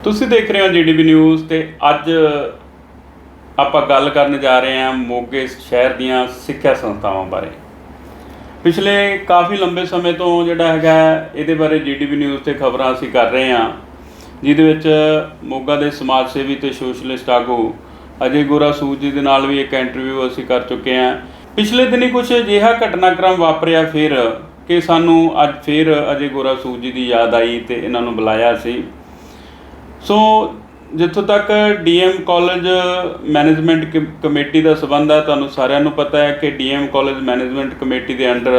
ਤੁਸੀਂ ਦੇਖ ਰਹੇ ਹੋ ਜੀਡੀਬੀ ਨਿਊਜ਼ ਤੇ ਅੱਜ ਆਪਾਂ ਗੱਲ ਕਰਨ ਜਾ ਰਹੇ ਹਾਂ ਮੋਗੇ ਸ਼ਹਿਰ ਦੀਆਂ ਸਿੱਖਿਆ ਸੰਸਥਾਵਾਂ ਬਾਰੇ। ਪਿਛਲੇ ਕਾਫੀ ਲੰਬੇ ਸਮੇਂ ਤੋਂ ਜਿਹੜਾ ਹੈਗਾ ਇਹਦੇ ਬਾਰੇ ਜੀਡੀਬੀ ਨਿਊਜ਼ ਤੇ ਖਬਰਾਂ ਅਸੀਂ ਕਰ ਰਹੇ ਹਾਂ, ਜਿਹਦੇ ਵਿੱਚ ਮੋਗਾ ਦੇ ਸਮਾਜ ਸੇਵੀ ਤੇ ਸੋਸ਼ਲਿਸਟ ਆਗੂ ਅਜੇ ਗੋਰਾ ਸੂਦ ਜੀ ਦੇ ਨਾਲ ਵੀ ਇੱਕ ਇੰਟਰਵਿਊ ਅਸੀਂ ਕਰ ਚੁੱਕੇ ਹਾਂ। ਪਿਛਲੇ ਦਿਨੀ ਕੁਝ ਅਜਿਹਾ ਘਟਨਾਕ੍ਰਮ ਵਾਪਰਿਆ ਫਿਰ ਕਿ ਸਾਨੂੰ ਅੱਜ ਫਿਰ ਅਜੇ ਗੋਰਾ ਸੂਦ ਜੀ ਦੀ ਯਾਦ ਆਈ ਤੇ ਇਹਨਾਂ ਨੂੰ ਬੁਲਾਇਆ ਸੀ। ਸੋ ਜਿੱਥੋਂ ਤੱਕ ਡੀਐਮ ਕਾਲਜ ਮੈਨੇਜਮੈਂਟ ਕ- ਕਮੇਟੀ ਦਾ ਸਬੰਧ ਹੈ ਤੁਹਾਨੂੰ ਸਾਰਿਆਂ ਨੂੰ ਪਤਾ ਹੈ ਕਿ ਡੀਐਮ ਕਾਲਜ ਮੈਨੇਜਮੈਂਟ ਕਮੇਟੀ ਦੇ ਅੰਡਰ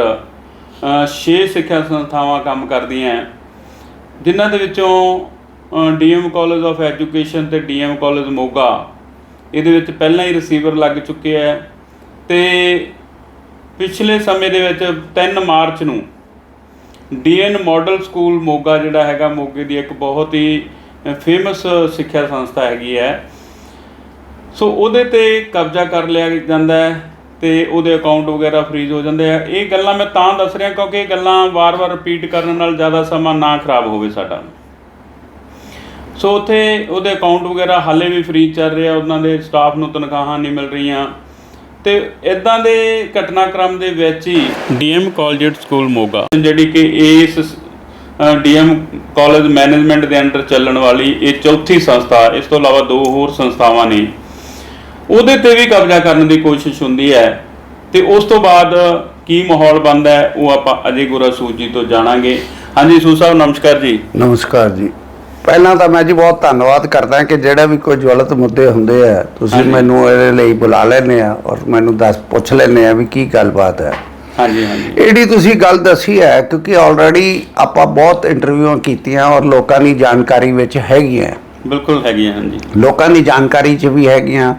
6 ਸਿੱਖਿਆ ਸੰਸਥਾਵਾਂ ਕੰਮ ਕਰਦੀਆਂ ਜਿਨ੍ਹਾਂ ਦੇ ਵਿੱਚੋਂ ਡੀਐਮ ਕਾਲਜ ਆਫ ਐਜੂਕੇਸ਼ਨ ਤੇ ਡੀਐਮ ਕਾਲਜ ਮੋਗਾ, ਇਹਦੇ ਵਿੱਚ ਪਹਿਲਾਂ ਹੀ ਰਿਸੀਵਰ ਲੱਗ ਚੁੱਕੇ ਹੈ। ਤੇ ਪਿਛਲੇ ਸਮੇਂ ਦੇ ਵਿੱਚ 3 ਮਾਰਚ ਨੂੰ ਡੀਐਨ ਮਾਡਲ ਸਕੂਲ ਮੋਗਾ ਜਿਹੜਾ ਹੈਗਾ, ਮੋਗੇ ਦੀ ਇੱਕ ਬਹੁਤ ਹੀ ਫੇਮਸ ਸਿੱਖਿਆ ਸੰਸਥਾ ਹੈਗੀ ਹੈ। ਸੋ ਉਹਦੇ ਤੇ ਕਬਜ਼ਾ ਕਰ ਲਿਆ ਜਾਂਦਾ ਹੈ ਤੇ ਉਹਦੇ ਅਕਾਊਂਟ ਵਗੈਰਾ ਫ੍ਰੀਜ਼ ਹੋ ਜਾਂਦੇ ਆ। ਇਹ ਗੱਲਾਂ ਮੈਂ ਤਾਂ ਦੱਸ ਰਿਹਾ ਕਿਉਂਕਿ ਇਹ ਗੱਲਾਂ ਵਾਰ-ਵਾਰ ਰਿਪੀਟ ਕਰਨ ਨਾਲ ਜ਼ਿਆਦਾ ਸਮਾਂ ਨਾ ਖਰਾਬ ਹੋਵੇ ਸਾਡਾ। ਸੋ ਉੱਥੇ ਉਹਦੇ ਅਕਾਊਂਟ ਵਗੈਰਾ ਹਾਲੇ ਵੀ ਫ੍ਰੀ ਚੱਲ ਰਿਹਾ, ਉਹਨਾਂ ਦੇ ਸਟਾਫ ਨੂੰ ਤਨਖਾਹਾਂ ਨਹੀਂ ਮਿਲ ਰਹੀਆਂ। ਤੇ ਇਦਾਂ ਦੇ ਘਟਨਾਕ੍ਰਮ ਦੇ ਵਿੱਚ ਹੀ ਡੀਐਮ ਕਾਲਜਟ ਸਕੂਲ ਮੋਗਾ, ਜਿਹੜੀ ਕਿ ਇਸ ਡੀਐਮ ਕਾਲਜ ਮੈਨੇਜਮੈਂਟ ਦੇ ਅੰਡਰ ਚੱਲਣ ਵਾਲੀ ਇਹ ਚੌਥੀ ਸੰਸਥਾ ਇਸ ਤੋਂ ਇਲਾਵਾ ਦੋ ਹੋਰ ਸੰਸਥਾਵਾਂ ਨੇ। ਉਹਦੇ ਤੇ ਵੀ ਕਬਜ਼ਾ ਕਰਨ ਦੀ ਕੋਸ਼ਿਸ਼ ਹੁੰਦੀ ਹੈ ਤੇ ਉਸ ਤੋਂ ਬਾਅਦ ਕੀ ਮਾਹੌਲ ਬਣਦਾ ਹੈ ਉਹ ਆਪਾਂ ਅਜੇ ਗੁਰਾ ਸੂਜੀ ਤੋਂ ਜਾਣਾਂਗੇ। ਹਾਂਜੀ ਸੂ ਸਾਹਿਬ ਨਮਸਕਾਰ ਜੀ। ਨਮਸਕਾਰ ਜੀ। ਪਹਿਲਾਂ ਤਾਂ ਮੈਂ ਜੀ ਬਹੁਤ ਧੰਨਵਾਦ ਕਰਦਾ ਕਿ ਜਿਹੜਾ ਵੀ ਕੋਈ ਜਵਲਤ ਮੁੱਦੇ ਹੁੰਦੇ ਆ ਤੁਸੀਂ। ਮੈਨੂੰ ਇਹਦੇ ਲਈ ਬੁਲਾ ਲੈਂਦੇ ਆ ਔਰ ਮੈਨੂੰ ਦੱਸ ਪੁੱਛ ਲੈਂਦੇ ਆ ਵੀ ਕੀ ਗੱਲਬਾਤ ਹੈ। ਹਾਂਜੀ ਹਾਂਜੀ। ਇਹਦੀ ਤੁਸੀਂ ਗੱਲ ਦੱਸੀ ਹੈ ਕਿਉਂਕਿ ਆਲਰੇਡੀ ਆਪਾਂ ਬਹੁਤ ਇੰਟਰਵਿਊਆਂ ਕੀਤੀਆਂ ਔਰ ਲੋਕਾਂ ਦੀ ਜਾਣਕਾਰੀ ਵਿੱਚ ਹੈਗੀਆਂ। ਬਿਲਕੁਲ ਹੈਗੀ ਹੈ ਹਾਂਜੀ। ਲੋਕਾਂ ਦੀ ਜਾਣਕਾਰੀ 'ਚ ਵੀ ਹੈਗੀਆਂ।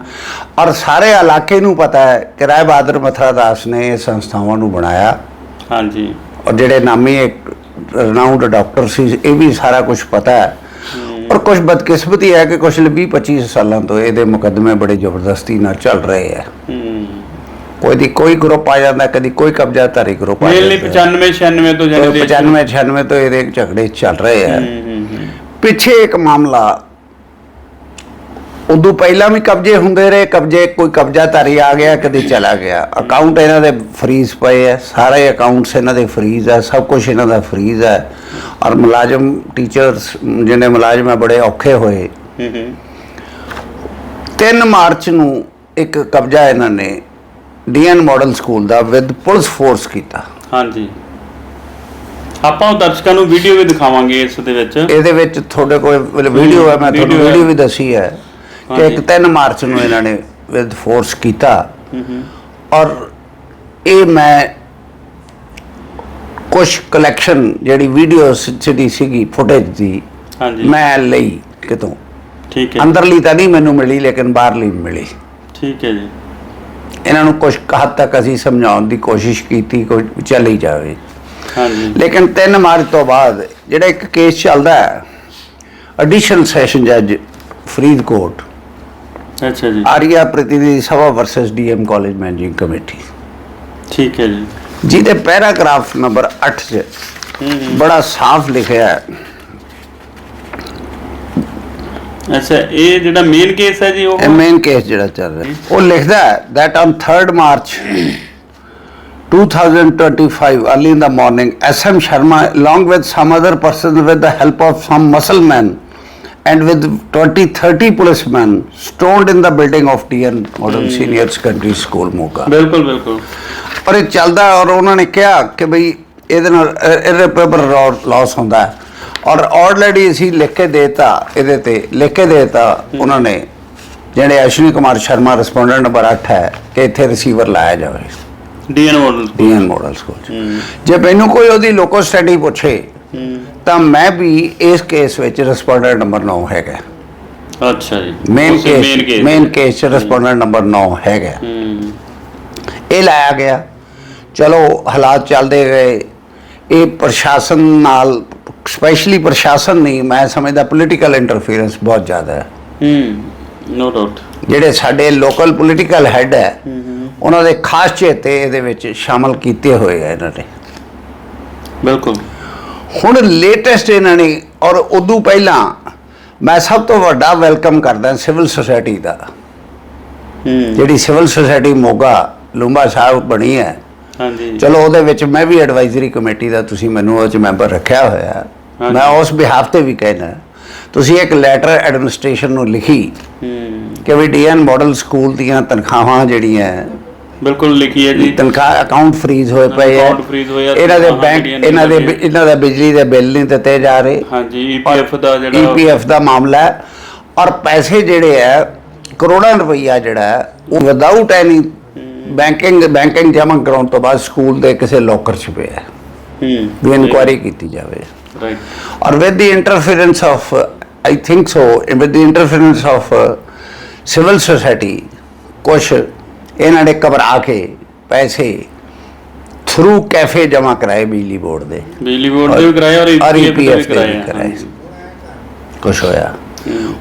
ਔਰ ਸਾਰੇ ਇਲਾਕੇ ਨੂੰ ਪਤਾ ਹੈ ਕਿ ਰਾਏ ਬਹਾਦਰ ਮਥਰਾ ਦਾਸ ਨੇ ਇਹ ਸੰਸਥਾਵਾਂ ਨੂੰ ਬਣਾਇਆ। ਹਾਂਜੀ। ਔਰ ਜਿਹੜੇ ਨਾਮੀ ਇੱਕ ਰਨਾਊਂਡ ਡਾਕਟਰ ਸੀ ਇਹ ਵੀ ਸਾਰਾ ਕੁਝ ਪਤਾ ਹੈ। ਔਰ ਕੁਝ ਬਦਕਿਸਮਤੀ ਹੈ ਕਿ ਕੁਝ 20 25 ਸਾਲਾਂ ਤੋਂ ਇਹਦੇ ਮੁਕੱਦਮੇ ਬੜੇ ਜ਼ਬਰਦਸਤੀ ਨਾਲ ਚੱਲ ਰਹੇ ਹੂੰ। ਕੋਈ ਕੋਈ ਗਰੁੱਪ ਆ ਜਾਂਦਾ ਕਦੀ ਕੋਈ ਕਬਜ਼ਾ ਧਾਰੀ ਗਰੁੱਪ ਆ ਮੇਨਲੀ ਜਾਂਦਾ। 95 96 ਤੋਂ ਜਾਨੀ ਦੇ 95 96 ਤੋਂ ਇਹਦੇ ਝਗੜੇ ਚੱਲ ਰਹੇ ਹੂੰ ਪਿੱਛੇ ਇੱਕ ਮਾਮਲਾ ਉਦੋਂ ਪਹਿਲਾਂ ਵੀ ਕਬਜ਼ੇ ਹੁੰਦੇ ਰਹੇ ਕਬਜ਼ੇ ਕੋਈ ਕਬਜ਼ਾ ਧਾਰੀ ਆ ਗਿਆ ਕਦੇ ਚਲਾ ਗਿਆ। ਅਕਾਊਂਟ ਇਹਨਾਂ ਦੇ ਫਰੀਜ਼ ਪਏ ਹੈ ਸਾਰੇ ਅਕਾਊਂਟਸ ਇਹਨਾਂ ਦੇ ਫਰੀਜ਼ ਹੈ ਸਭ ਕੁਝ ਇਹਨਾਂ ਦਾ ਫਰੀਜ਼ ਹੈ ਔਰ ਮੁਲਾਜ਼ਮ ਟੀਚਰਸ ਜਿਹਨੇ ਮੁਲਾਜ਼ਮ ਹੈ ਬੜੇ ਔਖੇ ਹੋਏ। ਹੂੰ ਹੂੰ। 3 ਮਾਰਚ ਨੂੰ ਇੱਕ ਕਬਜ਼ਾ ਇਹਨਾਂ ਨੇ ਡੀਐਨ ਮਾਡਲ ਸਕੂਲ ਦਾ ਵਿਦ ਪੁਲਿਸ ਫੋਰਸ ਕੀਤਾ। ਹਾਂਜੀ। ਆਪਾਂ ਉਹ ਦਰਸ਼ਕਾਂ ਨੂੰ ਵੀਡੀਓ ਵੀ ਦਿਖਾਵਾਂਗੇ ਇਸ ਦੇ ਵਿੱਚ। ਇਹਦੇ ਵਿੱਚ ਤੁਹਾਡੇ ਕੋਲ ਵੀਡੀਓ ਹੈ ਮੈਂ ਤੁਹਾਨੂੰ। ਵੀਡੀਓ ਵੀ ਦੱਸੀ ਹੈ ਕਿ। ਇੱਕ 3 ਮਾਰਚ ਨੂੰ ਇਹਨਾਂ ਨੇ ਵਿਦ ਫੋਰਸ ਕੀਤਾ। ਔਰ ਇਹ ਮੈਂ ਕੁਝ ਕਲੈਕਸ਼ਨ ਜਿਹੜੀ ਵੀਡੀਓ ਦੀ ਸੀਗੀ ਫੁਟੇਜ ਦੀ ਹਾਂਜੀ। ਮੈਂ ਲਈ ਕਿਤੋਂ। ਠੀਕ ਹੈ। ਅੰਦਰਲੀ ਤਾਂ ਨਹੀਂ ਮੈਨੂੰ ਮਿਲੀ ਲੇਕਿਨ ਬਾਹਰਲੀ ਮਿਲੀ। ਠੀਕ ਹੈ ਜੀ। ਇਹਨਾਂ ਨੂੰ ਕੁਝ ਹੱਦ ਤੱਕ ਅਸੀਂ ਸਮਝਾਉਣ ਦੀ ਕੋਸ਼ਿਸ਼ ਕੀਤੀ ਕੋਈ ਚੱਲੀ ਜਾਵੇ। ਹਾਂਜੀ। ਲੇਕਿਨ 3 ਮਾਰਚ ਤੋਂ ਬਾਅਦ ਜਿਹੜਾ ਇੱਕ ਕੇਸ ਚੱਲਦਾ ਹੈ ਐਡੀਸ਼ਨਲ ਸੈਸ਼ਨ ਜੱਜ ਫਰੀਦਕੋਟ ਅੱਛਾ ਜੀ। Arya Pratinidhi Sabha versus DM college managing committee ਠੀਕ ਹੈ ਜੀ। ਜਿਹਦੇ ਪੈਰਾਗ੍ਰਾਫ ਨੰਬਰ 8 'ਚ ਬੜਾ ਸਾਫ਼ ਲਿਖਿਆ ਹੈ ਅੱਛਾ ਇਹ ਜਿਹੜਾ ਮੇਨ ਕੇਸ ਹੈ ਜੀ ਉਹ ਇਹ ਮੇਨ ਕੇਸ ਜਿਹੜਾ ਚੱਲ ਰਿਹਾ ਉਹ ਲਿਖਦਾ ਹੈ that on 3rd March 2025 early in the morning SM Sharma along with some other persons with the help of some muscle men and with 20 30 policemen stormed in the building of TN Model Senior Secondary School Moga ਬਿਲਕੁਲ ਬਿਲਕੁਲ ਔਰ ਇਹ ਚੱਲਦਾ ਔਰ ਉਹਨਾਂ ਨੇ ਕਿਹਾ ਕਿ ਬਈ ਇਹਦੇ ਨਾਲ ਇਰਰਿਪੇਬਲ ਲਾਸ ਹੁੰਦਾ ਹੈ ਔਰ ਆਲਰੇਡੀ ਅਸੀਂ ਲਿਖ ਕੇ ਦੇਤਾ ਇਹਦੇ ਤੇ ਲਿਖ ਕੇ ਦੇਤਾ ਉਹਨਾਂ ਨੇ ਜਿਹੜੇ ਅਸ਼ਵਨੀ ਕੁਮਾਰ ਸ਼ਰਮਾ ਰਿਸਪੋਂਡੈਂਟ ਨੰਬਰ 8 ਹੈ ਕਿ ਇੱਥੇ ਰਿਸੀਵਰ ਲਾਇਆ ਜਾਵੇ। DN model DN model school ਜੇ ਮੈਨੂੰ ਕੋਈ ਉਹਦੀ ਲੋਕੋ ਸਟੱਡੀ ਪੁੱਛੇ ਤਾਂ ਮੈਂ ਵੀ ਇਸ ਕੇਸ ਵਿੱਚ ਰਿਸਪੋਂਡੈਂਟ ਨੰਬਰ 9 ਹੈਗਾ। ਅੱਛਾ ਜੀ। ਮੇਨ ਕੇਸ ਮੇਨ ਕੇਸ 'ਚ ਰਿਸਪੋਂਡੈਂਟ ਨੰਬਰ 9 ਹੈਗਾ। ਇਹ ਲਾਇਆ ਗਿਆ। ਚਲੋ ਹਾਲਾਤ ਚੱਲਦੇ ਗਏ। ਇਹ ਪ੍ਰਸ਼ਾਸਨ ਨਾਲ ਸਪੈਸ਼ਲੀ ਪ੍ਰਸ਼ਾਸਨ ਨਹੀਂ ਮੈਂ ਸਮਝਦਾ ਪੋਲੀਟੀਕਲ ਇੰਟਰਫੀਰੈਂਸ ਬਹੁਤ ਜ਼ਿਆਦਾ ਹੈ। ਹੂੰ ਨੋ ਡਾਊਟ ਜਿਹੜੇ ਸਾਡੇ ਲੋਕਲ ਪੋਲੀਟੀਕਲ ਹੈੱਡ ਹੈ ਉਹਨਾਂ ਦੇ ਖਾਸ ਚੇਤੇ ਇਹਦੇ ਵਿੱਚ ਸ਼ਾਮਲ ਕੀਤੇ ਹੋਏ ਆ ਇਹਨਾਂ ਨੇ ਬਿਲਕੁਲ। ਹੁਣ ਲੇਟੈਸਟ ਇਹਨਾਂ ਨੇ ਔਰ ਉਦੋਂ ਪਹਿਲਾਂ ਮੈਂ ਸਭ ਤੋਂ ਵੱਡਾ ਵੈਲਕਮ ਕਰਦਾ ਸਿਵਲ ਸੁਸਾਇਟੀ ਦਾ। ਹੂੰ। ਜਿਹੜੀ ਸਿਵਲ ਸੁਸਾਇਟੀ ਮੋਗਾ ਲੁੰਬਾ ਸਾਹਿਬ ਬਣੀ ਹੈ। ਹਾਂਜੀ। ਚਲੋ ਉਹਦੇ ਵਿੱਚ ਮੈਂ ਵੀ ਐਡਵਾਈਜ਼ਰੀ ਕਮੇਟੀ ਦਾ ਤੁਸੀਂ ਮੈਨੂੰ ਉਹ ਚ ਮੈਂਬਰ ਰੱਖਿਆ ਹੋਇਆ। ਮੈਂ ਉਸ ਬਿਹਾਫ ਤੇ ਵੀ ਕਹਿਣਾ ਤੁਸੀਂ ਇੱਕ ਲੈਟਰ ਐਡਮਿਨਿਸਟ੍ਰੇਸ਼ਨ ਨੂੰ ਲਿਖੀ ਕਿ ਵੀ ਡੀਐਨ ਮਾਡਲ ਸਕੂਲ ਦੀਆਂ ਤਨਖਾਹਾਂ ਜਿਹੜੀਆਂ ਹੈ, ਬਿਲਕੁਲ ਲਿਖੀ ਹੈ ਜੀ। ਤਨਖਾਹ ਅਕਾਊਂਟ ਫ੍ਰੀਜ਼ ਹੋਏ ਪਏ ਆ, ਇਹਨਾਂ ਦੇ ਬੈਂਕ ਇਹਨਾਂ ਦੇ। ਇਹਨਾਂ ਦਾ ਬਿਜਲੀ ਦੇ ਬਿੱਲ ਨਹੀਂ ਦਿੱਤੇ ਜਾ ਰਹੇ। ਹਾਂਜੀ ਈਪੀਐਫ ਦਾ ਜਿਹੜਾ ਈਪੀਐਫ ਦਾ ਮਾਮਲਾ ਹੈ। ਔਰ ਪੈਸੇ ਜਿਹੜੇ ਹੈ ਕਰੋੜਾਂ ਰੁਪਈਆ ਜਿਹੜਾ ਹੈ ਉਹ ਵਿਦਆਊਟ ਐਨੀ ਬੈਂਕਿੰਗ ਬੈਂਕਿੰਗ ਜਮ੍ਹਾਂ ਕਰਾਉਣ ਤੋਂ ਬਾਅਦ ਸਕੂਲ ਦੇ ਕਿਸੇ ਲੋਕਰ 'ਚ ਪਿਆ ਹੈ। ਹੂੰ। ਵੀ ਇਨਕੁਆਇਰੀ ਕੀਤੀ ਜਾਵੇ। ਰਾਈਟ ਔਰ with the interference of I think so with the interference of civil society ਕੁਛ ਇਹਨਾਂ ਨੇ ਘਬਰਾ ਕੇ ਪੈਸੇ ਥਰੂ ਕੈਫੇ ਜਮ੍ਹਾਂ ਕਰਾਏ ਬਿਜਲੀ ਬੋਰਡ ਦੇ। ਬਿਜਲੀ ਬੋਰਡ ਦੇ ਵੀ ਕਰਾਏ ਔਰ ਈਪੀਐਫ ਦੇ ਵੀ ਕਰਾਏ। ਕੁਛ ਹੋਇਆ।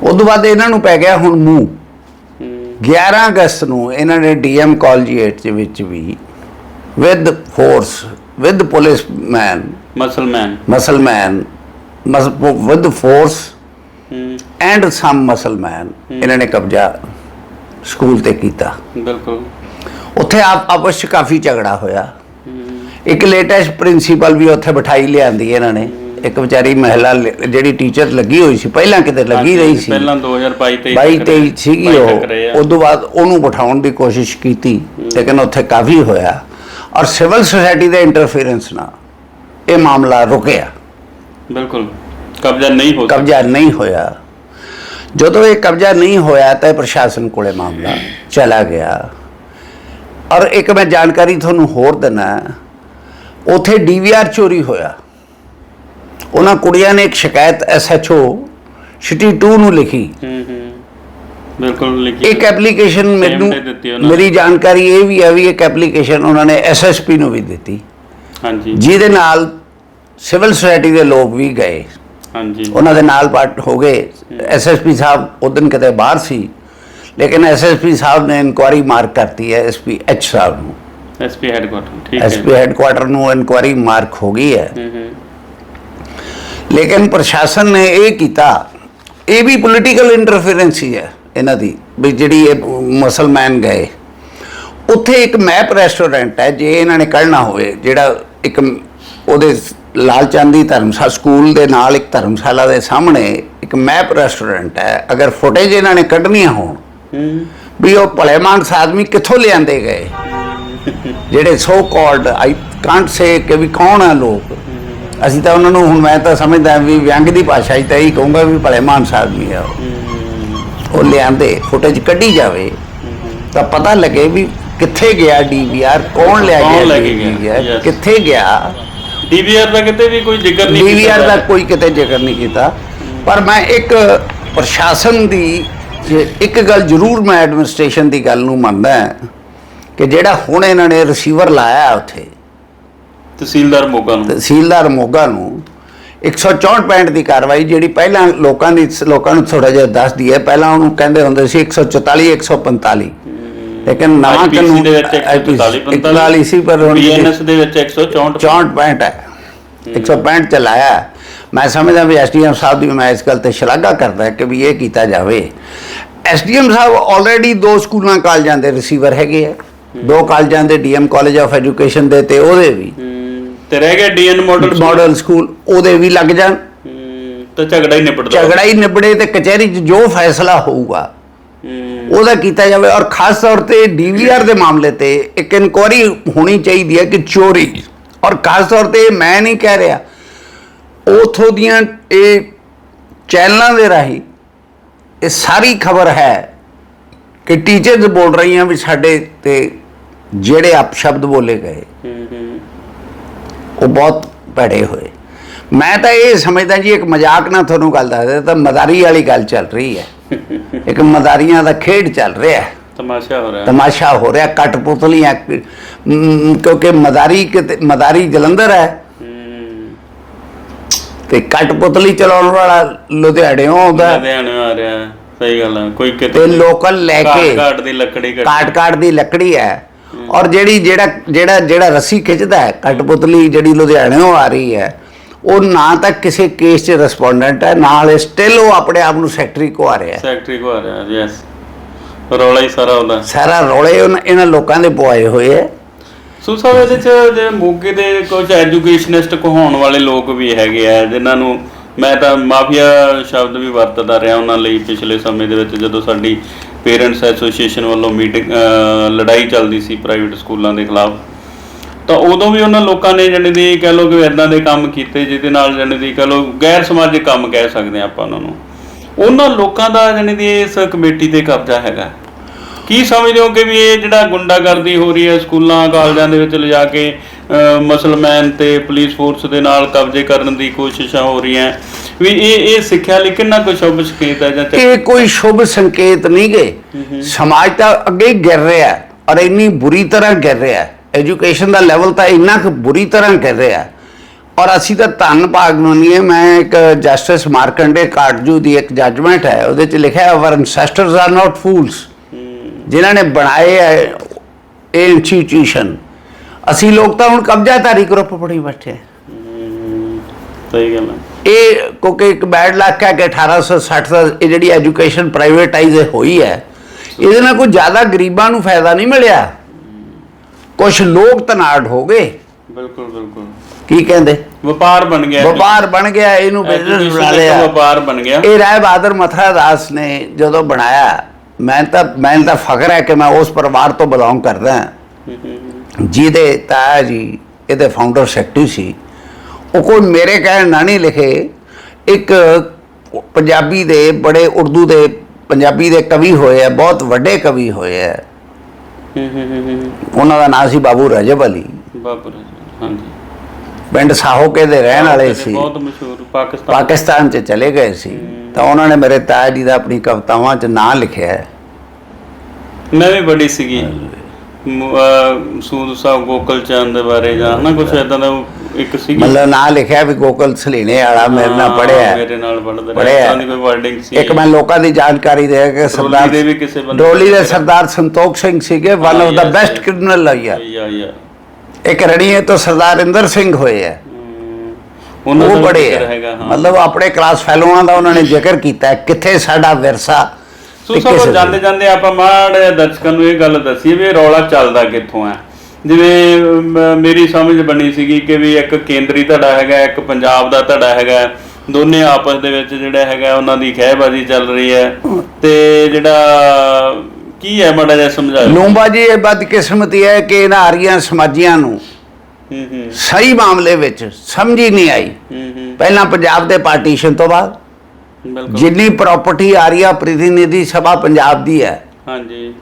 ਉਸ ਤੋਂ ਬਾਅਦ ਇਹਨਾਂ ਨੂੰ ਪੈ ਗਿਆ ਹੁਣ ਮੂੰਹ। ਹੂੰ, 11 ਅਗਸਤ ਨੂੰ ਇਹਨਾਂ ਨੇ ਡੀਐਮ ਕਾਲਜੀਏਟ ਦੇ ਵਿੱਚ ਵੀ with force with muscleman muscleman with force hmm and some muscleman ਇਹਨਾਂ ਨੇ ਕਬਜ਼ਾ ਸਕੂਲ ਤੇ ਕੀਤਾ ਬਿਲਕੁਲ ਉੱਥੇ ਆਪ ਆਪਸ ਚ ਕਾਫੀ ਝਗੜਾ ਹੋਇਆ ਇੱਕ ਲੇਟੈਸਟ ਪ੍ਰਿੰਸੀਪਲ ਵੀ ਉੱਥੇ ਬਿਠਾਈ ਲਿਆਂਦੀ ਇਹਨਾਂ ਨੇ ਇੱਕ ਵਿਚਾਰੀ ਮਹਿਲਾ ਲ- ਜਿਹੜੀ ਟੀਚਰ ਲੱਗੀ ਹੋਈ ਸੀ ਪਹਿਲਾਂ ਕਿਤੇ ਲੱਗੀ ਰਹੀ ਸੀ ਪਹਿਲਾਂ 2022 23 ਬਾਈ ਤੱਕ 23 ਸੀਗੀ ਬਾਈ ਉਹ। ਤੱਕ ਰਹੇ ਆ। ਉਸ ਤੋਂ ਬਾਅਦ ਉਹਨੂੰ ਬਿਠਾਉਣ ਦੀ ਕੋਸ਼ਿਸ਼ ਕੀਤੀ ਲੇਕਿਨ ਉੱਥੇ ਕਾਫੀ ਹੋਇਆ। ਔਰ ਸਿਵਲ ਸੁਸਾਇਟੀ ਦੇ ਇੰਟਰਫੇਰੈਂਸ ਨਾਲ ਇਹ ਮਾਮਲਾ ਰੁਕਿਆ। ਬਿਲਕੁਲ। ਕਬਜ਼ਾ ਨਹੀਂ ਹੋ ਕਬਜ਼ਾ ਨਹੀਂ ਹੋਇਆ। ਜਦੋਂ ਇਹ ਕਬਜ਼ਾ ਨਹੀਂ ਹੋਇਆ ਤਾਂ ਇਹ ਪ੍ਰਸ਼ਾਸਨ ਕੋਲੇ ਮਾਮਲਾ ਚਲਾ ਗਿਆ। ਔਰ ਇੱਕ ਮੈਂ ਜਾਣਕਾਰੀ ਤੁਹਾਨੂੰ ਹੋਰ ਦਿਨਾ ਉਥੇ ਡੀਵੀਆਰ ਚੋਰੀ ਹੋਇਆ। ਉਹਨਾਂ ਕੁੜੀਆਂ ਨੇ ਇੱਕ ਸ਼ਿਕਾਇਤ ਐਸਐਚਓ ਸਿਟੀ 2 ਨੂੰ ਲਿਖੀ। ਹੂੰ ਹੂੰ। ਬਿਲਕੁਲ ਲਿਖੀ। ਇੱਕ ਐਪਲੀਕੇਸ਼ਨ ਮੈਨੂੰ। ਮੇਰੀ ਜਾਣਕਾਰੀ ਇਹ ਵੀ ਹੈ ਵੀ ਇੱਕ ਐਪਲੀਕੇਸ਼ਨ ਉਹਨਾਂ ਨੇ ਐਸਐਸਪੀ ਨੂੰ ਵੀ ਦਿੱਤੀ। ਹਾਂਜੀ। ਜਿਹਦੇ ਨਾਲ ਸਿਵਲ ਸੁਸਾਇਟੀ ਦੇ ਲੋਕ ਵੀ ਗਏ। ਹਾਂਜੀ। ਉਹਨਾਂ ਦੇ ਨਾਲ ਪਾਰਟ ਹੋ ਗਏ। ਐਸਐਸਪੀ ਸਾਹਿਬ ਉਦੋਂ ਕਿਤੇ ਬਾਹਰ ਸੀ। ਲੇਕਿਨ ਐਸਐਸਪੀ ਸਾਹਿਬ ਨੇ ਇਨਕੁਆਰੀ ਮਾਰਕ ਕਰਤੀ ਹੈ ਐਸਪੀ ਐਚ ਸਾਹਿਬ ਨੂੰ। ਐਸਪੀ ਹੈਡਕੁਆਟਰ ਠੀਕ ਹੈ। ਐਸਪੀ ਹੈੱਡਕੁਆਟਰ ਨੂੰ ਇਨਕੁਆਰੀ ਮਾਰਕ ਹੋ ਗਈ ਹੈ। ਲੇਕਿਨ ਪ੍ਰਸ਼ਾਸਨ ਨੇ ਇਹ ਕੀਤਾ ਇਹ ਵੀ ਪੋਲੀਟੀਕਲ ਇੰਟਰਫੇਰੈਂਸ ਹੀ ਹੈ ਇਹਨਾਂ ਦੀ ਵੀ ਜਿਹੜੀ ਇਹ ਮੁਸਲਮਾਨ ਗਏ। ਉੱਥੇ ਇੱਕ ਮੈਪ ਰੈਸਟੋਰੈਂਟ ਹੈ ਜੇ ਇਹਨਾਂ ਨੇ ਕੱਢਣਾ ਹੋਵੇ ਜਿਹੜਾ ਇੱਕ ਉਹਦੇ ਲਾਲ ਚਾਂਦੀ ਧਰਮਸ਼ਾਲਾ ਸਕੂਲ ਦੇ ਨਾਲ ਇੱਕ ਧਰਮਸ਼ਾਲਾ ਦੇ ਸਾਹਮਣੇ ਇੱਕ ਮੈਪ ਰੈਸਟੋਰੈਂਟ ਹੈ। ਅਗਰ ਫੁਟੇਜ ਇਹਨਾਂ ਨੇ ਕੱਢਣੀਆਂ ਹੋਣ ਹੂੰ। ਵੀ ਉਹ ਭਲੇ ਮਾਨਸ ਆਦਮੀ ਕਿੱਥੋਂ ਲਿਆਂਦੇ ਗਏ? ਜਿਹੜੇ ਸੋ ਕਾਲਡ ਆਈ ਕਾਂਟ ਸੇ ਕਿ ਵੀ ਕੌਣ ਆ ਲੋਕ। ਅਸੀਂ ਤਾਂ ਉਹਨਾਂ ਨੂੰ ਹੁਣ ਮੈਂ ਤਾਂ ਸਮਝਦਾ ਵੀ ਵਿਅੰਗ ਦੀ ਭਾਸ਼ਾ 'ਚ ਤਾਂ ਇਹੀ ਕਹੂੰਗਾ ਵੀ ਭਲੇ ਮਾਨਸ ਆਦਮੀ ਆ। ਉਹ। ਲਿਆਂਦੇ ਫੁਟੇਜ ਕੱਢੀ ਜਾਵੇ ਤਾਂ ਪਤਾ ਲੱਗੇ ਵੀ ਕਿੱਥੇ ਗਿਆ ਡੀਵੀਆਰ ਕੌਣ ਲੈ ਕੌਣ ਲੈ ਕੇ ਗਿਆ? Yes. ਕਿੱਥੇ ਗਿਆ? ਡੀਵੀਆਰ ਦਾ ਕਿਤੇ ਵੀ ਕੋਈ ਜ਼ਿਕਰ ਨਹੀਂ ਡੀਵੀਆਰ ਦਾ ਕੋਈ ਕਿਤੇ ਜ਼ਿਕਰ ਨਹੀਂ ਕੀਤਾ। ਪਰ ਮੈਂ ਇੱਕ ਪ੍ਰਸ਼ਾਸਨ ਦੀ ਜੇ ਇੱਕ ਗੱਲ ਜ਼ਰੂਰ ਮੈਂ ਐਡਮਿਨਿਸਟ੍ਰੇਸ਼ਨ ਦੀ ਗੱਲ ਨੂੰ ਮੰਨਦਾ ਹਾਂ ਕਿ ਜਿਹੜਾ ਹੁਣ ਇਹਨਾਂ ਨੇ ਰਿਸੀਵਰ ਲਾਇਆ ਉੱਥੇ ਤਹਿਸੀਲਦਾਰ ਮੋਗਾ ਨੂੰ। ਤਹਿਸੀਲਦਾਰ ਮੋਗਾ ਨੂੰ 164 ਪੈਂਟ ਦੀ ਕਾਰਵਾਈ ਜਿਹੜੀ ਪਹਿਲਾਂ ਲੋਕਾਂ ਦੀ ਲੋਕਾਂ ਨੂੰ ਥੋੜਾ ਜਿਹਾ ਦੱਸਦੀ ਹੈ। ਪਹਿਲਾਂ ਉਹਨੂੰ ਕਹਿੰਦੇ ਹੁੰਦੇ ਸੀ 144 145 ਲੇਕਿਨ ਨਵਾਂ ਕਾਨੂੰਨ ਦੇ ਵਿੱਚ 144 144 ਸੀ ਪਰ ਹੁਣ ਬੀਐਨਐਸ ਦੇ ਵਿੱਚ 164 64 ਪੈਂਟ ਹੈ। 165 ਚ ਲਾਇਆ ਹੈ। ਮੈਂ ਸਮਝਦਾ ਵੀ ਐਸਡੀਐਮ ਸਾਹਿਬ ਦੀ ਮੈਂ ਇਸ ਗੱਲ ਤੇ ਸ਼ਲਾਘਾ ਕਰਦਾ ਕਿ ਵੀ ਇਹ ਕੀਤਾ ਜਾਵੇ। ਐਸਡੀਐਮ ਸਾਹਿਬ ਆਲਰੇਡੀ ਦੋ ਸਕੂਲਾਂ ਕਾਲਜਾਂ ਦੇ ਰਿਸੀਵਰ ਹੈਗੇ ਆ। ਦੋ ਕਾਲਜਾਂ ਦੇ ਡੀਐਮ ਕਾਲਜ ਆਫ ਐਜੂਕੇਸ਼ਨ ਦੇ ਤੇ ਉਹਦੇ ਵੀ। ਤੇ ਰਹਿ ਗਿਆ ਡੀਐਨ ਮਾਡਲ ਮਾਡਲ ਸਕੂਲ। ਉਹਦੇ ਵੀ ਲੱਗ ਜਾਣ। ਤਾਂ ਝਗੜਾ ਹੀ ਨਿਪਟਦਾ ਝਗੜਾ ਹੀ ਨਿਬੜੇ ਤੇ ਕਚਹਿਰੀ 'ਚ ਜੋ ਫੈਸਲਾ ਹੋਊਗਾ ਉਹਦਾ ਕੀਤਾ ਜਾਵੇ ਔਰ ਖਾਸ ਤੌਰ ਤੇ ਡੀਵੀਆਰ ਦੇ ਮਾਮਲੇ ਤੇ ਇੱਕ ਇਨਕੁਆਰੀ ਹੋਣੀ ਚਾਹੀਦੀ ਹੈ ਕਿ ਚੋਰੀ ਔਰ ਖਾਸ ਤੌਰ ਤੇ ਮੈਂ ਨਹੀਂ ਕਹਿ ਰਿਹਾ, ਉਥੋਂ ਦੀਆਂ ਇਹ ਚੈਨਲਾਂ ਦੇ ਰਾਹੀਂ ਇਹ ਸਾਰੀ ਖਬਰ ਹੈ ਕਿ ਟੀਚਰਸ ਬੋਲ ਰਹੀਆਂ ਵੀ ਸਾਡੇ ਤੇ ਜਿਹੜੇ ਆਪ ਸ਼ਬਦ ਬੋਲੇ ਗਏ, ਉਹ ਬਹੁਤ ਭੜੇ ਹੋਏ। ਮੈਂ ਤਾਂ ਇਹ ਸਮਝਦਾ ਜੀ, ਇੱਕ ਮਜ਼ਾਕ ਨਾਲ ਤੁਹਾਨੂੰ ਗੱਲ ਦੱਸਦਾ ਤਾਂ ਮਦਾਰੀ ਵਾਲੀ ਗੱਲ ਚੱਲ ਰਹੀ ਹੈ। ਇੱਕ ਮਦਾਰੀਆਂ ਦਾ ਖੇਡ ਚੱਲ ਰਿਹਾ ਹੈ। ਤਮਾਸ਼ਾ ਹੋ ਰਿਹਾ ਤਮਾਸ਼ਾ ਹੋ ਰਿਹਾ ਕਟਪੁਤਲੀਆਂ ਕਿਉਂਕਿ ਮਦਾਰੀ ਮਦਾਰੀ ਜਲੰਧਰ ਹੈ। ਤੇ ਕਟਪੁਤਲੀ ਚਲਾਉਣ ਵਾਲਾ ਲੁਧਿਆਣਿਓਂ ਆਉਂਦਾ ਲੁਧਿਆਣੇ ਆ ਰਿਹਾ ਸਹੀ ਗੱਲ ਹੈ। ਕੋਈ ਕਿਤੇ ਤੇ ਲੋਕਲ ਲੈ ਕੇ ਕਾਟ ਦੀ ਲੱਕੜੀ ਕਾਟ ਕਾਟ ਦੀ ਲੱਕੜੀ ਹੈ। ਔਰ ਜਿਹੜੀ ਜਿਹੜਾ ਜਿਹੜਾ ਜਿਹੜਾ ਰੱਸੀ ਖਿੱਚਦਾ ਹੈ ਕਟਪੁਤਲੀ ਜਿਹੜੀ ਲੁਧਿਆਣਿਓਂ ਆ ਰਹੀ ਹੈ ਉਹ ਨਾ ਤਾਂ ਕਿਸੇ ਕੇਸ 'ਚ ਰਿਸਪੋਂਡੈਂਟ ਹੈ ਨਾਲ ਸਟਿਲ ਉਹ ਆਪਣੇ ਆਪ ਨੂੰ ਸੈਕਟਰੀ ਕੋ ਆ ਰਿਹਾ ਹੈ। ਸੈਕਟਰੀ ਕੋ ਆ ਰਿਹਾ ਯੈਸ ਰੌਲਾ ਹੀ ਸਾਰਾ ਉਹਦਾ। ਸਾਰਾ ਰੌਲੇ ਉਹਨਾਂ- ਇਹਨਾਂ ਲੋਕਾਂ ਦੇ ਪਵਾਏ ਹੋਏ ਹੈ। ਸੋ ਸਾਹਿਬ ਇਹਦੇ ਚ ਜੇ ਮੋਗੇ ਦੇ ਕੁਝ ਐਜੂਕੇਸ਼ਨਿਸਟ ਕਹਾਉਣ ਵਾਲੇ ਲੋਕ ਵੀ ਹੈਗੇ ਆ ਜਿਨ੍ਹਾਂ ਨੂੰ ਮੈਂ ਤਾਂ ਮਾਫੀਆ ਸ਼ਬਦ ਵੀ ਵਰਤਦਾ ਰਿਹਾ ਉਹਨਾਂ ਲਈ ਪਿਛਲੇ ਸਮੇਂ ਦੇ ਵਿੱਚ ਜਦੋਂ ਸਾਡੀ ਪੇਰੈਂਟਸ ਐਸੋਸੀਏਸ਼ਨ ਵੱਲੋਂ ਮੀਟਿੰਗ ਲੜਾਈ ਚੱਲਦੀ ਸੀ ਪ੍ਰਾਈਵੇਟ ਸਕੂਲਾਂ ਦੇ ਖਿਲਾਫ। ਤਾਂ ਉਦੋਂ ਵੀ ਉਹਨਾਂ ਲੋਕਾਂ ਨੇ ਜਾਣੀ ਦੀ ਕਹਿ ਲਓ ਕਿ ਇਦਾਂ ਦੇ ਕੰਮ ਕੀਤੇ ਜਿਹਦੇ ਨਾਲ ਜਾਣੀ ਦੀ ਕਹਿ ਲਓ ਗੈਰ ਸਮਾਜਿਕ ਕੰਮ ਕਹਿ ਸਕਦੇ ਆਪਾਂ ਉਹਨਾਂ ਨੂੰ। ਉਹਨਾਂ ਲੋਕਾਂ ਦਾ ਜਾਣੀ ਦੀ ਇਸ ਕਮੇਟੀ ਤੇ ਕਬਜ਼ਾ ਹੈਗਾ। ਕੀ ਸਮਝਦੇ ਹੋ ਕਿ ਵੀ ਇਹ ਜਿਹੜਾ ਗੁੰਡਾਗਰਦੀ ਹੋ ਰਹੀ ਹੈ ਸਕੂਲਾਂ ਕਾਲਜਾਂ ਦੇ ਵਿੱਚ ਲਿਜਾ ਕੇ ਮੁਸਲਮਾਨ ਤੇ ਪੁਲਿਸ ਫੋਰਸ ਦੇ ਨਾਲ ਕਬਜ਼ੇ ਕਰਨ ਦੀ ਕੋਸ਼ਿਸ਼ਾਂ ਹੋ ਰਹੀਆਂ ਵੀ ਇਹ ਇਹ ਸਿੱਖਿਆ ਲਈ ਕਿੰਨਾ ਕੁ ਸ਼ੁਭ ਸੰਕੇਤ ਹੈ ਜਾਂ ਇਹ ਕੋਈ ਸ਼ੁਭ ਸੰਕੇਤ ਨਹੀਂ ਗੇ। ਸਮਾਜ ਤਾਂ ਅੱਗੇ ਗਿਰ ਰਿਹਾ ਔਰ ਇੰਨੀ ਬੁਰੀ ਤਰ੍ਹਾਂ ਗਿਰ ਰਿਹਾ ਹੈ। ਐਜੂਕੇਸ਼ਨ ਦਾ ਲੈਵਲ ਤਾਂ ਇੰਨਾ ਕੁ ਬੁਰੀ ਤਰ੍ਹਾਂ ਗਿਰ ਰਿਹਾ। ਔਰ ਅਸੀਂ ਤਾਂ ਧੰਨ ਭਾਗ ਮੰਨੀਏ ਮੈਂ ਇੱਕ ਜਸਟਿਸ ਮਾਰਕੰਡੇ ਕਾਟਜੂ ਦੀ ਇੱਕ ਜੱਜਮੈਂਟ ਹੈ। ਉਹਦੇ ਚ ਲਿਖਿਆ ਹੈ our ancestors are not fools ਜਿਨ੍ਹਾਂ ਨੇ ਬਣਾਏ ਹੈ ਇਹ ਇੰਸਟੀਟਿਊਸ਼ਨ ਅਸੀਂ ਲੋਕ ਤਾਂ ਹੁਣ ਕਬਜ਼ਾਧਾਰੀ ਗਰੁੱਪ ਬਣੀ ਬੈਠੇ ਹਮ, ਸਹੀ ਗੱਲ ਹੈ। ਇਹ ਕਿਉਂਕਿ ਇੱਕ ਬੈਡ ਲੱਕ ਹੈ ਕਿ 1860 ਦਾ ਇਹ ਜਿਹੜੀ ਐਜੂਕੇਸ਼ਨ ਪ੍ਰਾਈਵੇਟਾਈਜ਼ ਹੋਈ ਹੈ ਇਹਦੇ ਨਾਲ ਕੋਈ ਜ਼ਿਆਦਾ ਗਰੀਬਾਂ ਨੂੰ ਫਾਇਦਾ ਨਹੀਂ ਮਿਲਿਆ। ਕੁਝ ਲੋਕ ਤਨਾੜ ਹੋ ਗਏ। ਬਿਲਕੁਲ ਬਿਲਕੁਲ। ਕੀ ਕਹਿੰਦੇ? ਵਪਾਰ ਬਣ ਗਿਆ। ਵਪਾਰ ਬਣ ਗਿਆ ਇਹਨੂੰ ਬਿਜ਼ਨਸ ਬਣਾ ਲਿਆ। ਵਪਾਰ ਬਣ ਗਿਆ। ਇਹ ਰਾਏ ਬਹਾਦਰ ਮਥਰਾ ਦਾਸ ਨੇ ਜਦੋਂ ਬਣਾਇਆ ਮੈਂ ਤਾਂ ਮੈਨੂੰ ਤਾਂ ਫਖਰ ਹੈ ਕਿ ਮੈਂ ਉਸ ਪਰਿਵਾਰ ਤੋਂ ਬਿਲੋਂਗ ਕਰਦਾ। ਹਾਂ ਜਿਹਦੇ ਤਾਇਆ ਜੀ ਇਹਦੇ ਫਾਊਂਡਰ ਸੈਕਟਰੀ ਸੀ। ਉਹ ਕੋਈ ਮੇਰੇ ਕਹਿਣ ਨਾਲ ਨਹੀਂ ਲਿਖੇ। ਇੱਕ ਪੰਜਾਬੀ ਦੇ ਬੜੇ ਉਰਦੂ ਦੇ ਪੰਜਾਬੀ ਦੇ ਕਵੀ ਹੋਏ ਆ ਬਹੁਤ ਵੱਡੇ ਕਵੀ ਹੋਏ ਆ। ਉਹਨਾਂ ਦਾ ਨਾਂ ਸੀ ਬਾਬੂ ਰਜਬ ਅਲੀ ਬਾਬਰ ਹਾਂਜੀ। ਪਿੰਡ ਸਾਹੋਕੇ ਦੇ ਰਹਿਣ ਵਾਲੇ ਸੀ। ਬਹੁਤ ਮਸ਼ਹੂਰ ਪਾਕਿਸਤਾਨ। ਪਾਕਿਸਤਾਨ 'ਚ ਚਲੇ ਗਏ ਸੀ। ਤਾਂ ਉਹਨਾਂ ਨੇ ਮੇਰੇ ਤਾਇਆ ਜੀ ਦਾ ਆਪਣੀ ਕਵਿਤਾਵਾਂ 'ਚ ਨਾਂ ਲਿਖਿਆ ਹੈ। ਮੈਂ ਵੀ ਬੜੀ ਸੀਗੀ। ਸੂਦ ਸਾਹਿਬ ਗੋਕਲ ਚੰਦ ਦੇ ਬਾਰੇ ਜਾਂ ਨਾ ਕੁਝ ਇਦਾਂ ਦਾ ਇੱਕ ਸੀਗੀ। ਮਤਲਬ ਨਾਂ ਲਿਖਿਆ ਵੀ ਗੋਕਲ ਸਲੀਣੇ ਵਾਲਾ ਮੇਰੇ ਨਾਲ ਹਾਂ, ਪੜਿਆ ਮੇਰੇ ਨਾਲ ਪੜਦਾ ਪੜ੍ਹਿਆ। ਦੀ ਕੋਈ ਵਰਡਿੰਗ ਸੀ। ਇੱਕ ਮੈਂ ਲੋਕਾਂ ਦੀ ਜਾਣਕਾਰੀ ਦੇ ਕਿ ਸਰਦਾਰ ਦੇ ਵੀ ਕਿਸੇ ਬੰਦੇ ਡੋਲੀ ਦੇ ਸਰਦਾਰ ਸੰਤੋਖ ਸਿੰਘ ਸੀਗੇ ਵਨ ਹਾਂ, of the best. Criminal lawyer yeah yeah ਇੱਕ ਰਣੀਏ ਤੋਂ ਸਰਦਾਰ ਇੰਦਰ ਸਿੰਘ ਹੋਏ ਆ। ਉਹਨਾਂ ਦਾ ਉਹ ਬੜੇ ਜ਼ਿਕਰ ਆ। ਹਾਂ। ਮਤਲਬ ਆਪਣੇ ਕਲਾਸ ਫੈਲੋਆਂ ਦਾ ਉਹਨਾਂ ਨੇ ਜ਼ਿਕਰ ਕੀਤਾ ਹੈ, ਕਿੱਥੇ ਸਾਡਾ ਵਿਰਸਾ ਸੋ ਤੇ ਸਭ ਕਿਸੇ ਜਾਂਦੇ ਜਾਂਦੇ ਆਪਾਂ ਮਾੜੇ ਦਰਸ਼ਕਾਂ ਨੂੰ ਇਹ ਗੱਲ ਦੱਸੀਏ ਵੀ ਇਹ ਰੌਲਾ ਚੱਲਦਾ ਕਿੱਥੋਂ ਹੈ। ਜਿਵੇਂ ਮ- ਮੇਰੀ ਸਮਝ ਬਣੀ ਸੀਗੀ ਕਿ ਵੀ ਇੱਕ ਕੇਂਦਰੀ ਧੜਾ ਹੈਗਾ ਇੱਕ ਪੰਜਾਬ ਦਾ ਧੜਾ ਹੈਗਾ ਦੋਨੇ ਆਪਸ ਦੇ ਵਿੱਚ ਜਿਹੜਾ ਹੈਗਾ ਉਹਨਾਂ ਦੀ ਖਹਿਬਾਜ਼ੀ ਚੱਲ ਰਹੀ ਹੈ। ਤੇ ਜਿਹੜਾ ਕੀ ਹੈ ਮਾੜਾ ਜਿਹਾ ਸਮਝਾਓ? ਲੂੰਬਾ ਜੀ ਇਹ ਬਦਕਿਸਮਤੀ ਹੈ ਕਿ ਇਹਨਾਂ ਆਰੀਆਂ ਸਮਾਜੀਆਂ ਨੂੰ ਹੂੰ ਹੂੰ। ਸਹੀ ਮਾਮਲੇ ਵਿੱਚ ਸਮਝ ਹੀ ਨਹੀਂ ਆਈ। ਹੂੰ ਹੂੰ। ਪਹਿਲਾਂ ਪੰਜਾਬ ਦੇ ਪਾਰਟੀਸ਼ਨ ਤੋਂ ਬਾਅਦ। ਬਿਲਕੁਲ। ਜਿੰਨੀ ਪ੍ਰਾਪਰਟੀ ਆਰੀਆ ਪ੍ਰਤੀਨਿਧੀ ਸਭਾ ਪੰਜਾਬ ਦੀ ਹੈ ਹਾਂਜੀ।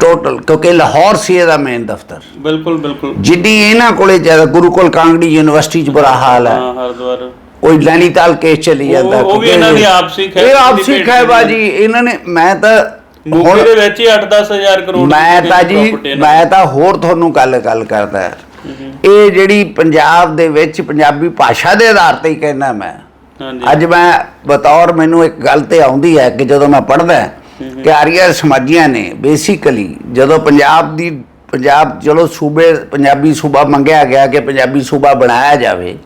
ਟੋਟਲ ਕਿਉਂਕਿ ਲਾਹੌਰ ਸੀ ਇਹਦਾ ਮੇਨ ਦਫ਼ਤਰ। ਬਿਲਕੁਲ ਬਿਲਕੁਲ। ਜਿੱਡੀ ਇਹਨਾਂ ਕੋਲੇ ਜ਼ਿਆਦਾ ਗੁਰੂਕੁਲ ਕਾਂਗੜੀ ਯੂਨੀਵਰਸਿਟੀ 'ਚ ਬੁਰਾ ਹਾਲ ਹੈ। ਹਾਂ ਹਰਦੁਆਰ। ਕੋਈ ਨੈਨੀਤਾਲ ਕੇਸ ਚੱਲੀ ਜਾਂਦਾ ਉਹ ਵੀ ਇਹਨਾਂ ਦੀ ਆਪਸੀ ਖਹਿ- ਇਹ ਆਪਸੀ debate ਖਹਿਬਾਜੀ ਇਹਨਾਂ ਨੇ ਮੈਂ ਤਾਂ ਮੋਗੇ ਦੇ ਵਿੱਚ ਹੀ 8-10 ਹਜ਼ਾਰ ਕਰੋੜ ਦੀ ਮੈਂ ਤਾਂ ਜੀ ਮੈਂ ਤਾਂ ਹੋਰ ਤੁਹਾਨੂੰ ਗੱਲ ਗੱਲ ਕਰਦਾ। ਇਹ ਜਿਹੜੀ ਪੰਜਾਬ ਦੇ ਵਿੱਚ ਪੰਜਾਬੀ ਭਾਸ਼ਾ ਦੇ ਆਧਾਰ ਤੇ ਹੀ ਕਹਿੰਦਾ ਮੈਂ। ਅੱਜ ਮੈਂ ਬਤੌਰ ਮੈਨੂੰ ਇੱਕ ਗੱਲ ਤੇ ਆਉਂਦੀ ਹੈ ਕਿ ਜਦੋਂ ਮੈਂ ਪੜ੍ਹਦਾ ਕਿ ਆਰੀਆ ਸਮਾਜੀਆਂ ਨੇ ਬੇਸਿਕਲੀ ਜਦੋਂ ਪੰਜਾਬ ਦੀ ਪੰਜਾਬ ਚਲੋ ਸੂਬੇ ਪੰਜਾਬੀ ਸੂਬਾ ਮੰਗਿਆ ਗਿਆ ਕਿ ਪੰਜਾਬੀ ਸੂਬਾ ਬਣਾਇਆ ਜਾਵੇ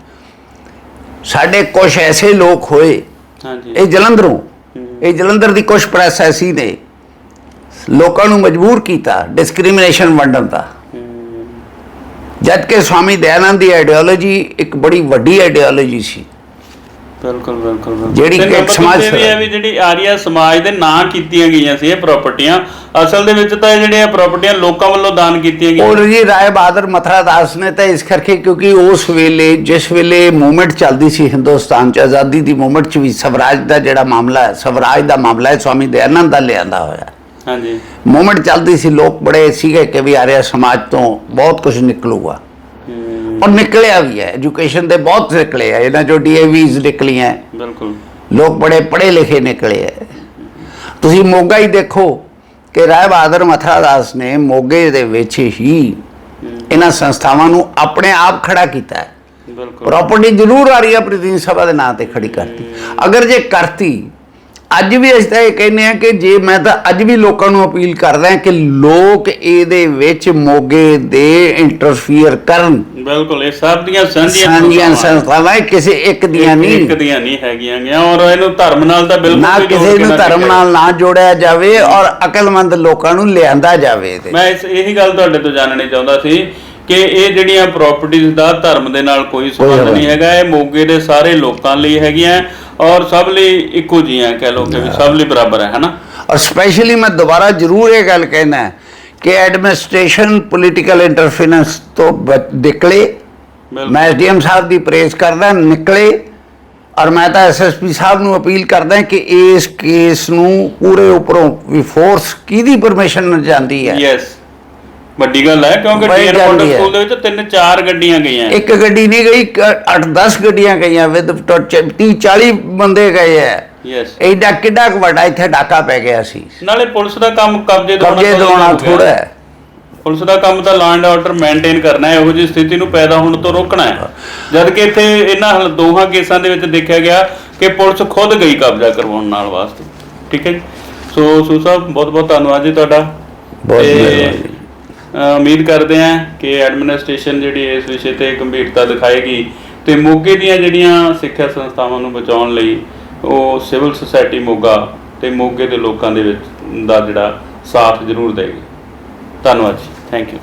ਸਾਡੇ ਕੁਝ ਐਸੇ ਲੋਕ ਹੋਏ ਹਾਂਜੀ। ਇਹ ਜਲੰਧਰੋਂ ਇਹ ਜਲੰਧਰ ਦੀ ਕੁਝ ਪ੍ਰੈਸ ਐਸੀ ਨੇ ਲੋਕਾਂ ਨੂੰ ਮਜਬੂਰ ਕੀਤਾ ਡਿਸਕ੍ਰਿਮੀਨੇਸ਼ਨ ਵੰਡਣ ਦਾ। ਜਦ ਕਿ ਸਵਾਮੀ ਦਇਆਨੰਦ ਦੀ ਆਈਡੀਓਲੋਜੀ ਇੱਕ ਬੜੀ ਵੱਡੀ ਆਈਡੀਓਲੋਜੀ ਸੀ। ਬਿਲਕੁਲ ਬਿਲਕੁਲ। ਜਿਹੜੀ ਤੇ ਕਿ ਨੰਬਰ ਸਮਾਜ ਦੂਜੇ ਵੀ ਹੈ ਵੀ ਜਿਹੜੀ ਆਰੀਆ ਸਮਾਜ ਦੇ ਨਾਂ ਕੀਤੀਆਂ ਗਈਆਂ ਸੀ ਇਹ ਪ੍ਰਾਪਰਟੀਆਂ ਅਸਲ ਦੇ ਵਿੱਚ ਤਾਂ ਇਹ ਜਿਹੜੀਆਂ ਪ੍ਰਾਪਰਟੀਆਂ ਲੋਕਾਂ ਵੱਲੋਂ ਦਾਨ ਕੀਤੀਆਂ ਔਰ ਗਈਆਂ ਜੀ ਰਾਏ ਬਹਾਦਰ ਮਥਰਾ ਦਾਸ ਨੇ ਤਾਂ ਇਸ ਕਰਕੇ ਕਿਉਂਕਿ ਉਸ ਵੇਲੇ ਜਿਸ ਵੇਲੇ ਮੂਵਮੈਂਟ ਚੱਲਦੀ ਸੀ ਹਿੰਦੁਸਤਾਨ ਚ ਆਜ਼ਾਦੀ ਦੀ ਮੂਵਮੈਂਟ ਚ ਵੀ ਸਵਰਾਜ ਦਾ ਜਿਹੜਾ ਮਾਮਲਾ ਹੈ ਸਵਰਾਜ ਦਾ ਮਾਮਲਾ ਹੈ ਸਵਾਮੀ ਦਇਆਨੰਦ ਦਾ ਲਿਆਂਦਾ ਹੋਇਆ। ਹਾਂਜੀ। ਮੂਵਮੈਂਟ ਚੱਲਦੀ ਸੀ ਲੋਕ ਬੜੇ ਸੀਗੇ ਕਿ ਵੀ ਆਰਿਆ ਸਮਾਜ ਤੋਂ ਬਹੁਤ ਕੁਝ ਨਿਕਲੂਗਾ। ਔਰ ਨਿਕਲਿਆ ਵੀ ਹੈ। ਐਜੂਕੇਸ਼ਨ ਦੇ ਬਹੁਤ ਨਿਕਲੇ ਆ। ਇਹਨਾਂ ਚੋਂ ਡੀਏਵੀਜ਼ ਨਿਕਲੀਆਂ ਬਿਲਕੁਲ। ਲੋਕ ਬੜੇ ਪੜ੍ਹੇ ਲਿਖੇ ਨਿਕਲੇ ਹੈ। ਤੁਸੀਂ ਮੋਗਾ ਹੀ ਦੇਖੋ ਕਿ ਰਾਏ ਬਹਾਦਰ ਮਥਰਾ ਦਾਸ ਨੇ ਮੋਗੇ ਦੇ ਵਿੱਚ ਹੀ ਇਹਨਾਂ ਸੰਸਥਾਵਾਂ ਨੂੰ ਆਪਣੇ ਆਪ ਖੜਾ ਕੀਤਾ ਹੈ। ਬਿਲਕੁਲ। ਪ੍ਰਾਪਰਟੀ ਜ਼ਰੂਰ ਆ ਰਹੀ ਹੈ ਪ੍ਰਤੀਨਿਧ ਸਭਾ ਦੇ ਨਾਂ ਤੇ ਖੜੀ ਕਰਤੀ। ਅਗਰ ਜੇ ਕਰਤੀ ਅੱਜ ਵੀ ਅਸੀਂ ਤਾਂ ਇਹ ਕਹਿੰਦੇ ਆ ਕਿ ਜੇ ਮੈਂ ਤਾਂ ਅੱਜ ਵੀ ਲੋਕਾਂ ਨੂੰ ਅਪੀਲ ਕਰਦਾ ਕਿ ਲੋਕ ਇਹਦੇ ਵਿੱਚ ਮੋਗੇ ਦੇ ਇੰਟਰਫੀਅਰ ਕਰਨ। ਬਿਲਕੁਲ ਇਹ ਸਭ ਦੀਆਂ ਸਾਂਝੀਆਂ ਸਾਂਝੀਆਂ ਸੰਸਥਾਵਾਂ। ਕਿਸੇ ਇੱਕ ਦੀਆਂ ਨਹੀਂ। ਇੱਕ ਦੀਆਂ ਨਹੀਂ ਹੈਗੀਆਂ ਗਿਆ ਔਰ ਇਹਨੂੰ ਧਰਮ ਨਾਲ ਤਾਂ ਬਿਲਕੁਲ ਨਾ ਕਿਸੇ ਨੂੰ ਧਰਮ ਨਾਲ ਨਾ ਜੋੜਿਆ ਜਾਵੇ ਔਰ ਅਕਲਮੰਦ ਲੋਕਾਂ ਨੂੰ ਲਿਆਂਦਾ ਜਾਵੇ ਮੈਂ ਇਸ ਇਹੀ ਗੱਲ ਤੁਹਾਡੇ ਤੋਂ ਜਾਣਨੀ ਚਾਹੁੰਦਾ ਸੀ ਕਿ ਇਹ ਜਿਹੜੀਆਂ ਪ੍ਰਾਪਰਟੀਆਂ ਦਾ ਧਰਮ ਦੇ ਨਾਲ ਕੋਈ ਸੰਬੰਧ ਸੰਬੰਧ ਨਹੀਂ। ਹੈਗਾ ਇਹ ਮੋਗੇ ਦੇ ਸਾਰੇ ਲੋਕਾਂ ਲਈ ਹੈਗੀਆਂ ਔਰ ਸਭ ਲਈ ਇੱਕੋ ਜਿਹੀਆਂ ਕਹਿ ਲਓ ਕਿ ਵੀ ਸਭ ਲਈ ਬਰਾਬਰ ਹੈ ਹਨਾ? ਔਰ ਸਪੈਸ਼ਲੀ ਮੈਂ ਦੁਬਾਰਾ ਜ਼ਰੂਰ ਇਹ ਗੱਲ ਕਹਿਣਾ ਹੈ ਕਿ ਐਡਮਿਨਿਸਟ੍ਰੇਸ਼ਨ ਪੋਲੀਟੀਕਲ ਇੰਟਰਫੇਰੈਂਸ ਤੋਂ ਨਿਕਲੇ। ਮੈਂ ਐਸਡੀਐਮ ਸਾਹਿਬ ਦੀ ਪ੍ਰੇਜ਼ ਕਰਦਾ ਨਿਕਲੇ। ਔਰ ਮੈਂ ਤਾਂ ਐਸਐਸਪੀ ਸਾਹਿਬ ਨੂੰ ਅਪੀਲ ਕਰਦਾ ਕਿ ਇਸ ਕੇਸ ਨੂੰ ਪੂਰੇ ਉੱਪਰੋਂ ਵੀ ਫੋਰਸ ਕਿਹਦੀ ਪਰਮਿਸ਼ਨ ਨਾਲ ਜਾਂਦੀ ਹੈ? ਯੈਸ ਵੱਡੀ ਗੱਲ ਹੈ ਕਿਉਂਕਿ ਬੜੀ ਡੀਅਰ ਗੱਲ ਮੋਡਲ ਹੈ। ਸਕੂਲ ਦੇ ਵਿੱਚ ਤਿੰਨ ਚਾਰ ਗੱਡੀਆਂ ਗਈਆਂ। ਇੱਕ ਗੱਡੀ ਨਹੀਂ ਗਈ 8-10 ਗੱਡੀਆਂ ਗਈਆਂ ਵਿਦ 30 40 ਬੰਦੇ ਗਏ ਹੈ। ਯੈਸ ਐਡਾ ਕਿੱਡਾ ਕੁ ਵੱਡਾ ਇੱਥੇ ਡਾਕਾ ਪੈ ਗਿਆ ਸੀ। ਨਾਲੇ ਪੁਲਿਸ ਦਾ ਕੰਮ ਕਬਜ਼ੇ ਦਵਾਉਣਾ ਕਬਜ਼ੇ ਕਦੋਂ ਦਵਾਉਣਾ ਹੋ ਗਿਆ? ਥੋੜਾ ਹੈ। ਪੁਲਿਸ ਦਾ ਕੰਮ ਤਾਂ ਐਂਡ ਆਰਡਰ ਮੇਨਟੇਨ ਕਰਨਾ ਹੈ ਇਹੋ ਜਿਹੀ ਸਥਿਤੀ ਨੂੰ ਪੈਦਾ ਹੋਣ ਤੋਂ ਰੋਕਣਾ ਹੈ। ਜਦ ਕਿ ਇੱਥੇ ਇਹਨਾਂ ਹਲ- ਦੋਹਾਂ ਕੇਸਾਂ ਦੇ ਵਿੱਚ ਦੇਖਿਆ ਗਿਆ ਕਿ ਪੁਲਿਸ ਖੁਦ ਗਈ ਕਬਜ਼ਾ ਕਰਵਾਉਣ ਨਾਲ ਵਾਸਤੇ। ਠੀਕ ਹੈ ਜੀ? ਸੋ ਸੂ ਸਾਹਿਬ ਬਹੁਤ ਬਹੁਤ ਧੰਨਵਾਦ ਜੀ ਤੁਹਾਡਾ। ਬਹੁਤ ਤੇ, ਮਿਹਰਬਾਨੀ। ਉਮੀਦ ਕਰਦੇ ਹਾਂ ਕਿ ਐਡਮਿਨਿਸਟ੍ਰੇਸ਼ਨ ਜਿਹੜੀ ਇਸ ਵਿਸ਼ੇ ਤੇ ਗੰਭੀਰਤਾ ਦਿਖਾਏਗੀ ਤੇ ਮੋਗੇ ਦੀਆਂ ਜਿਹੜੀਆਂ ਸਿੱਖਿਆ ਸੰਸਥਾਵਾਂ ਨੂੰ ਬਚਾਉਣ ਲਈ ਉਹ ਸਿਵਲ ਸੁਸਾਇਟੀ ਮੋਗਾ ਤੇ ਮੋਗੇ ਦੇ ਲੋਕਾਂ ਦੇ ਵਿੱਚ ਦਾ ਜਿਹੜਾ ਸਾਥ ਜ਼ਰੂਰ ਦੇਗੀ ਧੰਨਵਾਦ ਜੀ। Thank you